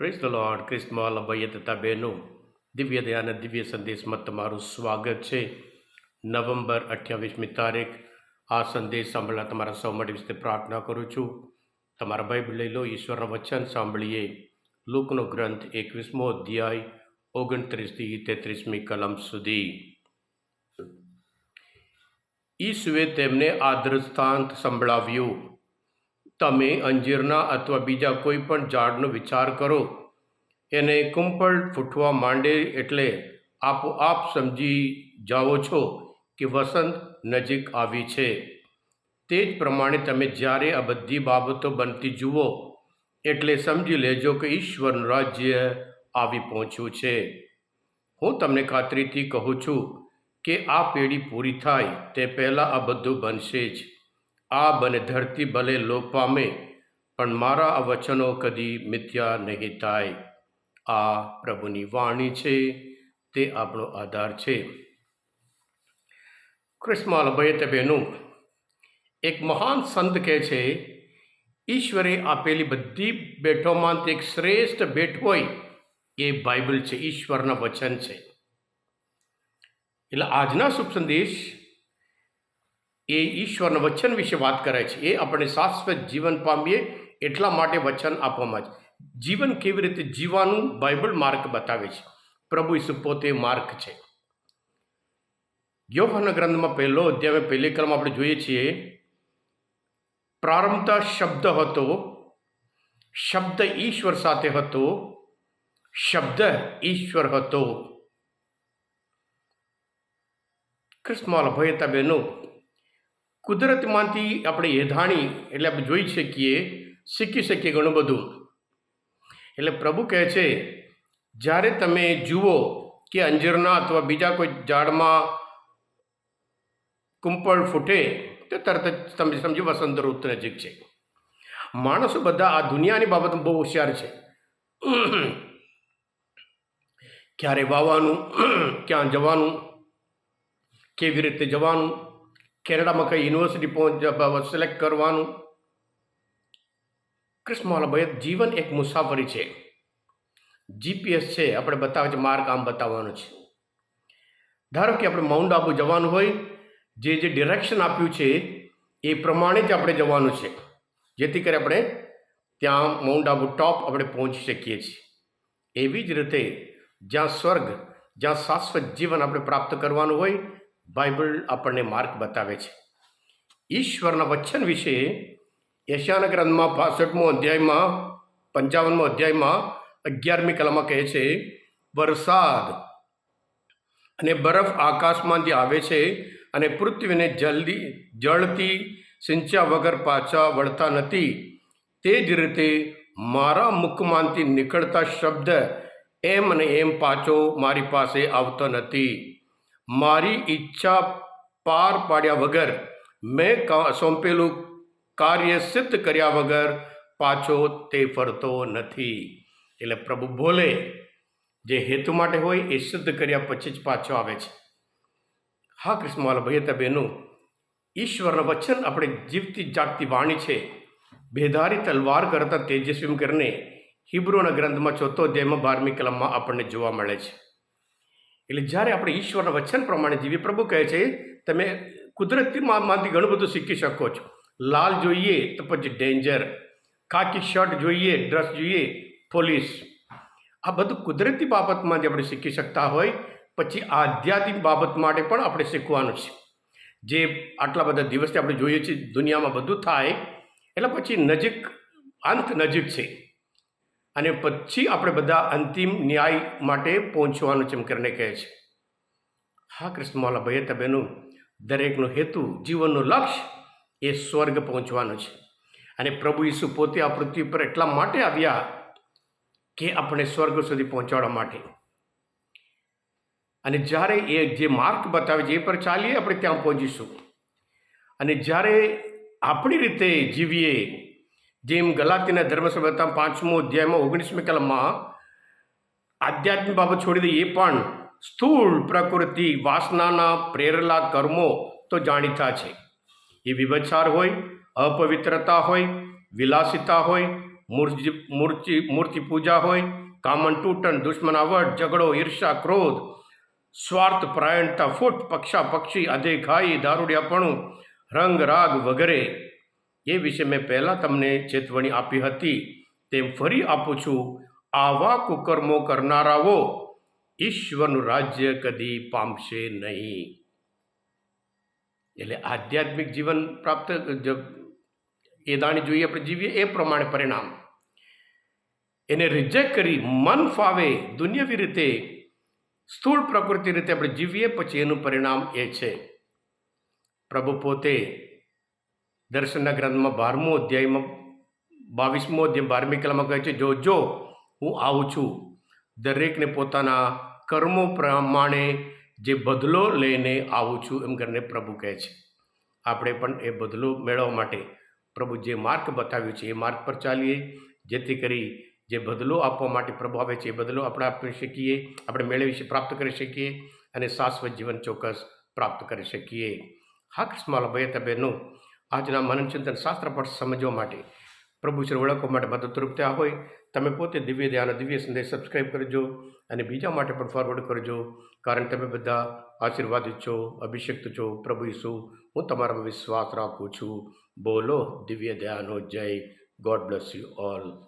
Press the Lord ક્રિસ્મા લંબાઈએ તથા બહેનો દિવ્ય દયાના દિવ્ય સંદેશમાં તમારું સ્વાગત છે નવેમ્બર અઠ્યાવીસમી તારીખ આ સંદેશ સાંભળવા તમારા સૌ માટે વિશે પ્રાર્થના કરું છું તમારા બાઇબલ લઈ લો ઈશ્વરના વચન સાંભળીએ લોકનો ગ્રંથ એકવીસમો અધ્યાય ઓગણત્રીસથી તેત્રીસમી કલમ સુધી ઈસુએ તેમને આદ્રસ્થાંત સંભળાવ્યું તમે અંજીરના અથવા બીજા કોઈ પણ ઝાડનો વિચાર કરો. એને કુંપળ ફૂટવા માંડે એટલે આપોઆપ સમજી જાઓ છો કે વસંત નજીક આવી છે. તે જ પ્રમાણે તમે જ્યારે આ બધી બાબતો બનતી જુઓ, એટલે સમજી લેજો કે ઈશ્વરનું રાજ્ય આવી પહોંચ્યું છે. હું તમને ખાતરીથી કહું છું કે આ પેઢી પૂરી થાય તે પહેલાં આ બધું બનશે જ. આ બને ધરતી ભલે લોપ પામે પણ મારા આ વચનો કદી મિથ્યા નહીં થાય. આ પ્રભુની વાણી છે, તે આપણો આધાર છે. ક્રિસ્માલ બહેનું, એક મહાન સંત કહે છે, ઈશ્વરે આપેલી બધી ભેટોમાં એક શ્રેષ્ઠ ભેટ હોય, એ બાઇબલ છે, ઈશ્વરના વચન છે. એટલે આજના શુભ સંદેશ એ ઈશ્વરના વચન વિશે વાત કરે છે. એ આપણે શાશ્વત જીવન પામીએ એટલા માટે વચન આપવામાં છે જીવન કેવી રીતે જીવવાનું? બાઇબલ માર્ગ બતાવે છે. પ્રભુ ઈસુ પોતે માર્ગ છે. યોહાના ગ્રંથમાં પહેલો અધ્યાય પહેલી કલમ આપણે જોઈએ છીએ. પ્રારંભતા શબ્દ હતો. શબ્દ ઈશ્વર સાથે હતો. શબ્દ ઈશ્વર હતો. કૃષ્ણમાલ ભયતા બહેનો. કુદરતમાંથી આપણે એધાણી એટલે આપણે જોઈ શકીએ, શીખી શકીએ ઘણું બધું. એટલે પ્રભુ કહે છે, જ્યારે તમે જુઓ કે અંજીરના અથવા બીજા કોઈ ઝાડમાં કુંપળ ફૂટે, તો તરત જ તમે સમજો વસંત ઋતુ નજીક છે. માણસો બધા આ દુનિયાની બાબતમાં બહુ હોશિયાર છે. ક્યારે વાવવાનું, ક્યાં જવાનું, કેવી રીતે જવાનું કેનેડામાં કઈ યુનિવર્સિટી પહોંચ સિલેક્ટ કરવાનું? કૃષ્ણવાલા ભાઈ જીવન એક મુસાફરી છે. જીપીએસ છે, આપણે બતાવે છે, માર્ગ આમ બતાવવાનું છે. ધારો કે આપણે માઉન્ટ આબુ જવાનું હોય, જે જે ડિરેક્શન આપ્યું છે, એ પ્રમાણે જ આપણે જવાનું છે. જેથી કરી આપણે ત્યાં માઉન્ટ આબુ ટોપ આપણે પહોંચી શકીએ છીએ. એવી જ રીતે જ્યાં સ્વર્ગ, જ્યાં શાશ્વત જીવન આપણે પ્રાપ્ત કરવાનું હોય બાઇબલ આપણને માર્ગ બતાવે છે. ઈશ્વરના વચન વિશે યશાન ગ્રંથમાં પાસઠમો અધ્યાયમાં, પંચાવનમો અધ્યાયમાં અગિયારમી કલામાં કહે છે, વરસાદ અને બરફ આકાશમાંથી આવે છે અને પૃથ્વીને જલ્દી, જળથી સિંચ્યા વગર પાછા વળતા નથી, તે જ રીતે મારા મુખમાંથી નીકળતા શબ્દ એમ અને એમ પાછો મારી પાસે આવતો નથી. મારી ઈચ્છા પાર પાડ્યા વગર, મેં સોંપેલું કાર્ય સિદ્ધ કર્યા વગર પાછો તે ફરતો નથી. એટલે પ્રભુ બોલે, જે હેતુ માટે હોય એ સિદ્ધ કર્યા પછી જ પાછો આવે છે. હા કૃષ્ણવાલા ભાઈ બહેનું, ઈશ્વરનું વચન આપણે જીવતી જાગતી વાણી છે. બેધારી તલવાર કરતા તેજસ્વી કરીને હિબ્રુના ગ્રંથમાં ચોથો અધ્યાયમાં બારમી કલમમાં આપણને જોવા મળે છે. એટલે જ્યારે આપણે ઈશ્વરના વચન પ્રમાણે જીવીએ, પ્રભુ કહે છે, તમે કુદરતીમાં માંથી ઘણું બધું શીખી શકો છો. લાલ જોઈએ તો પછી ડેન્જર. ખાકી શર્ટ જોઈએ, ડ્રેસ જોઈએ, પોલીસ. આ બધું કુદરતી બાબતમાંથી આપણે શીખી શકતા હોય. પછી આધ્યાત્મિક બાબત માટે પણ આપણે શીખવાનું છે. જે આટલા બધા દિવસથી આપણે જોઈએ છીએ, દુનિયામાં બધું થાય. એટલે પછી નજીક, અંત નજીક છે. અને પછી આપણે બધા અંતિમ ન્યાય માટે પહોંચવાનું છે એમ કરીને કહે છે. હા કૃષ્ણમાલા ભાઈ તબેનું દરેકનો હેતુ, જીવનનું લક્ષ્ય એ સ્વર્ગ પહોંચવાનો છે. અને પ્રભુ ઈસુ પોતે આ પૃથ્વી પર એટલા માટે આવ્યા કે આપણે સ્વર્ગ સુધી પહોંચાડવા માટે. અને જ્યારે એ જે માર્ગ બતાવે છે, એ પર ચાલીએ, આપણે ત્યાં પહોંચીશું. અને જ્યારે આપણી રીતે જીવીએ જેમ ગલાતીના ધર્મસભ્યતા પાંચમો અધ્યાયમાં ઓગણીસમી કલમમાં આધ્યાત્મિક બાબત છોડી દઈએ, પણ સ્થૂળ પ્રકૃતિ, વાસનાના પ્રેરેલા કર્મો તો જાણીતા છે. એ વિભચાર હોય, અપવિત્રતા હોય, વિલાસિતા હોય, મૂર્તિ મૂર્તિ મૂર્તિ પૂજા હોય, કામન તૂટન દુશ્મનાવટ ઝઘડો ઈર્ષા ક્રોધ, સ્વાર્થ, પરાયણતા, ફૂટ, પક્ષા, પક્ષી અધેખાઈ દારૂડિયાપણું, રંગ, રાગ વગેરે એ વિશે મેં પહેલાં તમને ચેતવણી આપી હતી. તેમ ફરી આપું છું, આવા કુકર્મો કરનારાઓ ઈશ્વરનું રાજ્ય કદી પામશે નહીં. એટલે આધ્યાત્મિક જીવન પ્રાપ્ત એ દાણી જોઈએ આપણે જીવીએ એ પ્રમાણે પરિણામ. એને રિજેક્ટ કરી મન ફાવે દુનિયાવી રીતે, સ્થૂળ પ્રકૃતિ રીતે આપણે જીવીએ, પછી એનું પરિણામ એ છે. પ્રભુ પોતે દર્શનના ગ્રંથમાં બારમો અધ્યાયમાં, બાવીસમો અધ્યાય, બારમી કલામાં કહે છે, જો જો, હું આવું છું. દરેકને પોતાના કર્મો પ્રમાણે જે બદલો લઈને આવું છું, એમ કરીને પ્રભુ કહે છે. આપણે પણ એ બદલો મેળવવા માટે પ્રભુ જે માર્ગ બતાવ્યો છે, એ માર્ગ પર ચાલીએ, જેથી કરી જે બદલો આપવા માટે પ્રભુ આવે છે, એ બદલો આપણે આપી શકીએ, આપણે મેળવી છે પ્રાપ્ત કરી શકીએ અને શાશ્વત જીવન ચોક્કસ પ્રાપ્ત કરી શકીએ. હા, કૃષ્ણ ભાઈ બહેનો આજના મનનચિંતન શાસ્ત્ર પર સમજવા માટે. પ્રભુ શ્રી ઓળખવા માટે મદદરૂપ થયા હોય, તમે પોતે દિવ્ય ધ્યાન, દિવ્ય સંદેશ સબસ્ક્રાઈબ કરજો અને બીજા માટે પણ ફોરવર્ડ કરજો. કારણ તમે બધા આશીર્વાદિત છો, અભિષેક્ત છો. પ્રભુ ઈસુ, હું તમારામાં વિશ્વાસ રાખું છું. બોલો, દિવ્ય ધ્યાનો જય. God bless you all